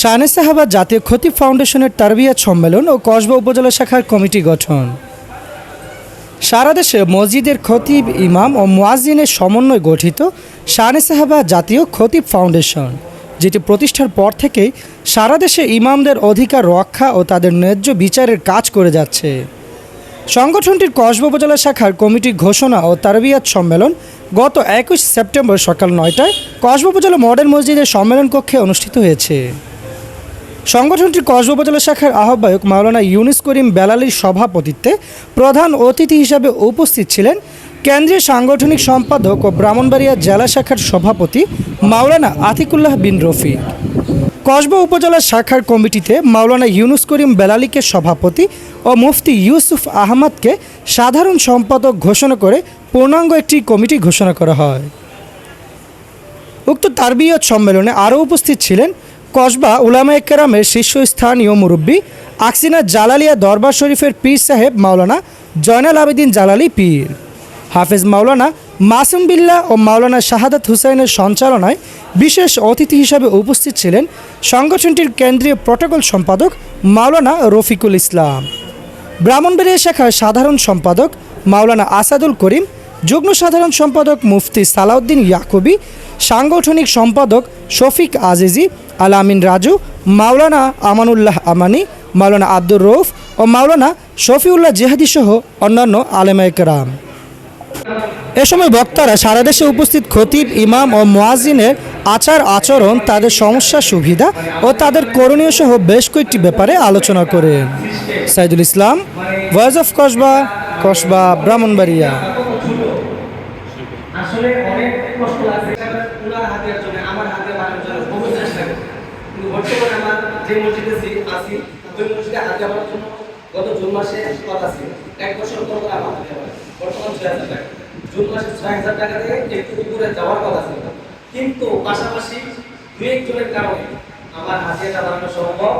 শানে সাহাবা জাতীয় খতিব ফাউন্ডেশনের তারবিয়াত সম্মেলন ও কসবা উপজেলা শাখার কমিটি গঠন। সারা দেশে মসজিদের খতিব ইমাম ও মুয়াজ্জিনের সমন্বয় গঠিত শানে সাহাবা জাতীয় খতিব ফাউন্ডেশন, যেটি প্রতিষ্ঠার পর থেকেই সারা দেশে ইমামদের অধিকার রক্ষা ও তাদের ন্যায্য বিচারের কাজ করে যাচ্ছে। সংগঠনটির কসবা উপজেলা শাখার কমিটি ঘোষণা ও তারবিয়াত সম্মেলন গত একুশ সেপ্টেম্বর সকাল নয়টায় কসবা উপজেলা মডেল মসজিদের সম্মেলন কক্ষে অনুষ্ঠিত হয়েছে। সংগঠনটির কসবা উপজেলা শাখার আহ্বায়ক মাওলানা ইউনুস করিম বেলালির সভাপতিত্বে প্রধান অতিথি হিসাবে উপস্থিত ছিলেন কেন্দ্রীয় সাংগঠনিক সম্পাদক ও ব্রাহ্মণবাড়িয়া জেলা শাখার সভাপতি মাওলানা আতিকুল্লাহ বিন রফিক। কসবা উপজেলা শাখার কমিটিতে মাওলানা ইউনুস করিম বেলালিকে সভাপতি ও মুফতি ইউসুফ আহমদকে সাধারণ সম্পাদক ঘোষণা করে পূর্ণাঙ্গ একটি কমিটি ঘোষণা করা হয়। উক্ত তারবিয়ত সম্মেলনে আরও উপস্থিত ছিলেন কসবা উলামা একরামের শীর্ষস্থানীয় মুরব্বী আকসিনা জালালিয়া দরবার শরীফের পীর সাহেব মাওলানা জয়নাল আবেদিন জালালি পীর। হাফেজ মাওলানা মাসুম বিল্লাহ ও মাওলানা শাহাদাত হুসাইনের সঞ্চালনায় বিশেষ অতিথি হিসাবে উপস্থিত ছিলেন সংগঠনটির কেন্দ্রীয় প্রটোকল সম্পাদক মাওলানা রফিকুল ইসলাম। ব্রাহ্মণবাড়িয়া শাখার সাধারণ সম্পাদক মাওলানা আসাদুল করিম যুগ্ম সাধারণ সম্পাদক মুফতি সালাউদ্দিন ইয়াকুবি, সাংগঠনিক সম্পাদক শফিক আজিজি আল আমিন রাজু, মাওলানা আমানুল্লাহ আমানি, মাওলানা আব্দুর রৌফ ও মাওলানা শফিউল্লাহ জেহাদি সহ অন্যান্য আলেমায়করাম এ সময় বক্তারা সারা দেশে উপস্থিত খতিব ইমাম ও মোয়াজিনের আচার আচরণ, তাদের সমস্যা, সুবিধা ও তাদের করণীয় সহ বেশ কয়েকটি ব্যাপারে আলোচনা করেন। সাইদুল ইসলাম ভয়েস অফ কসবা কসবা ব্রাহ্মণবাড়িয়া আসলে অনেক কষ্ট লাগছে। ওনার হাতে জন্য আমার হাতে বানানোর জন্য বহু চেষ্টা কিন্তু বর্তমানে আমার যে মসজিদে আছি- আছি, ওই মসজিদে হাতে আমার জন্য গত জুন মাসে কথা ছিল এক বছর পর আমার হাতে বর্তমান ছয় হাজার টাকা। জুন মাসে ছয় হাজার টাকা দিয়ে একটু উপরে যাওয়ার কথা ছিল। কিন্তু পাশাপাশি দু একজনের কারণে আমার হাতিয়াটা বানানো সম্ভব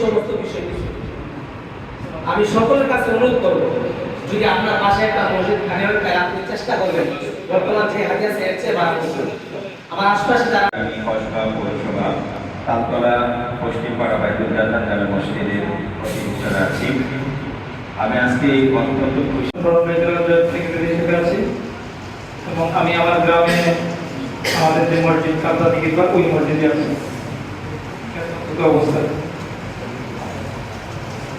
সমস্ত বিষয় আমি সকলের কাছে অনুরোধ করব। যদি আপনার পাশে একটা মসজিদ হয় তাহলে আপনি চেষ্টা করবেন। বর্তমান যে হাতি আছে, এর চেয়ে বাড়ানো আমার আশপাশে যারা কসবা পৌরসভা, তালতলা, পশ্চিম পাড়া বাইদুল্লাহ জামে মসজিদের প্রতি হিসেবে আছি। আমি আজকে এই অত্যন্ত খুশি। হিসেবে আছি এবং আমি আমার গ্রামে আমাদের যে মসজিদ কালতা দিকে বা ওই মসজিদে আছি অবস্থা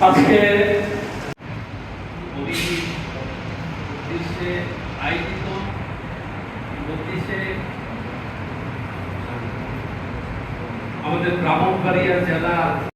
আজকে বত্রিশে আয়োজিত বত্রিশে আমাদের ব্রাহ্মণবাড়িয়া জেলা